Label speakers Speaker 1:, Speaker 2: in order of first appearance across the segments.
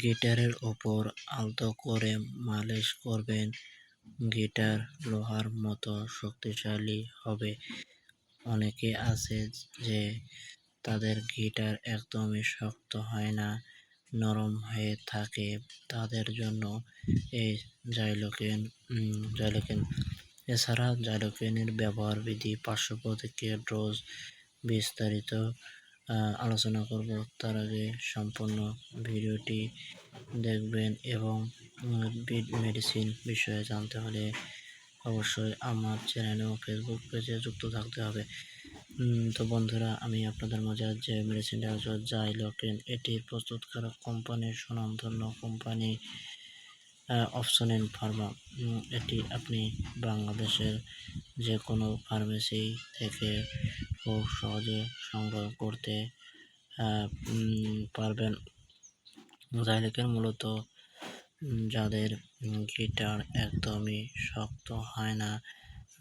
Speaker 1: গিটারের ওপর আলতো করে মালিশ করবেন। গিটার লোহার মতো শক্তিশালী হবে। অনেকে আছে যে তাদের গিটার একদমই শক্ত হয় না, নরম হয়ে থাকে। তাদের জন্য এই জাইলোকেন জাইলোকেন, এছাড়া জাইলোকেনের ব্যবহার বিধি পার্শ্ব প্রতিক্রিয়া ডোজ বিস্তারিত আলোচনা করব। তার আগে সম্পূর্ণ ভিডিওটি দেখবেন এবং মেডিসিন বিষয়ে জানতে হলে অবশ্যই আমার চ্যানেল ও ফেসবুক পেজে যুক্ত থাকতে হবে। তো বন্ধুরা, আমি আপনাদের মাঝে যে মেডিসিনটা হচ্ছে জাইলোকেন এটির প্রস্তুতকারক কোম্পানি সুনামধন্য কোম্পানি অপশনেন ফার্মা। এটি আপনি বাংলাদেশের যে কোনো ফার্মেসি থেকে খুব সহজে সংগ্রহ করতে পারবেন। জাইলেকের মূলত যাদের গিটার একদমই শক্ত হয় না,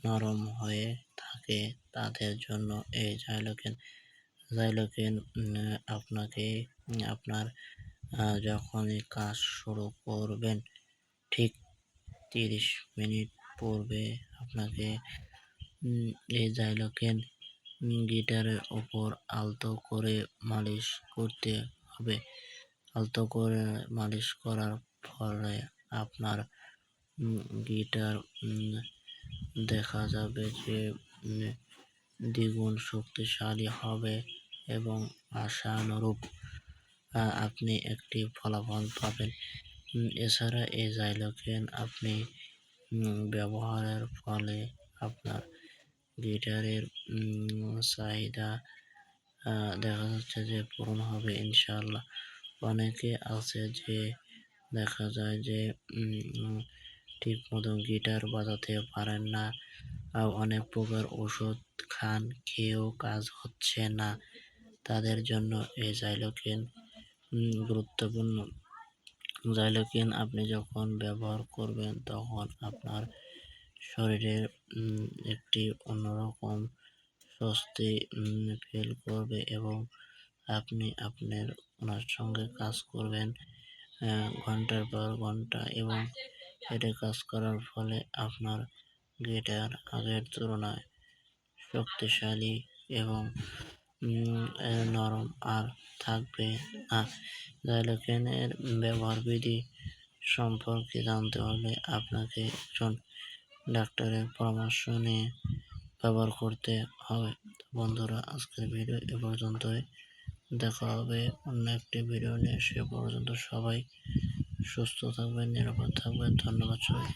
Speaker 1: নরম হয়ে থাকে, তাদের জন্য এই জাইলোকেন জাইলোকেন আপনাকে, আপনার যখনই কাজ শুরু করবেন, ঠিক তিরিশ মিনিট পূর্বে আপনাকে এই জাইলোকেন গিটারের ওপর আলতো করে মালিশ করতে হবে। আলতো করে মালিশ করার ফলে আপনার গিটার দেখা যাবে যে দ্বিগুণ শক্তিশালী হবে এবং আশানুরূপ আপনি একটি ফলাফল পাবেন। এছাড়া এই জাইলোকেন আপনি ব্যবহারের ফলে আপনার গিটারের চাহিদা দেখা যাচ্ছে যে পূরণ হবে ইনশাল্লাহ অনেকে আছে যে দেখা যায় যে ঠিক মতো গিটার বাজাতে পারেন না অনেক প্রকার ওষুধ খান, খেয়েও কাজ হচ্ছে না। তাদের জন্য এই জাইলোকেন গুরুত্বপূর্ণ। জাইলোকেন আপনি যখন ব্যবহার করবেন, তখন আপনার শরীরের একটি অন্যরকম স্বস্তি ফিল করবে এবং আপনি আপনার ওনার সঙ্গে কাজ করবেন ঘণ্টার পর ঘণ্টা এবং এটা কাজ করার ফলে আপনার গিটার আগের তুলনায় শক্তিশালী এবং নরম আর থাকবে না। জাইলোকেনের ব্যবহার বিধি সম্পর্কে জানতে হলে আপনাকে একজন ডাক্তারের পরামর্শ নিয়ে ব্যবহার করতে হবে। বন্ধুরা, আজকের ভিডিও এ পর্যন্তই। দেখা হবে অন্য একটি ভিডিও নিয়ে। সে পর্যন্ত সবাই সুস্থ থাকবেন, নিরাপদ থাকবেন। ধন্যবাদ সবাই